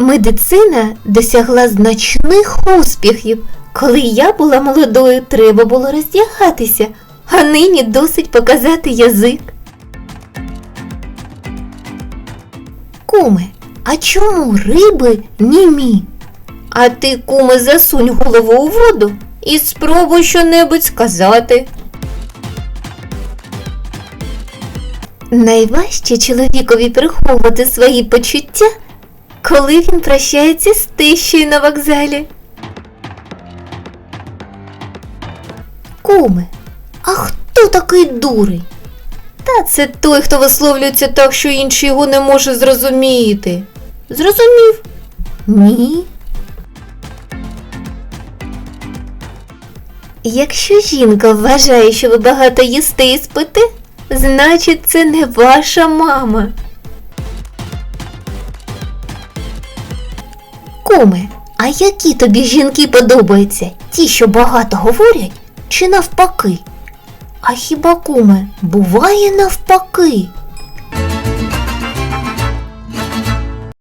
Медицина досягла значних успіхів. Коли я була молодою, треба було роздягатися, а нині досить показати язик. Куме, а чому риби німі? А ти, куме, засунь голову у воду і спробуй щонебудь сказати. Найважче чоловікові приховувати свої почуття, коли він прощається з тещею на вокзалі. Куме, а хто такий дурень? Та це той, хто висловлюється так, що інший його не може зрозуміти. Зрозумів? Ні. Якщо жінка вважає, що ви багато їсте і спите, значить це не ваша мама. Куме, а які тобі жінки подобаються? Ті, що багато говорять, чи навпаки? А хіба куме буває навпаки?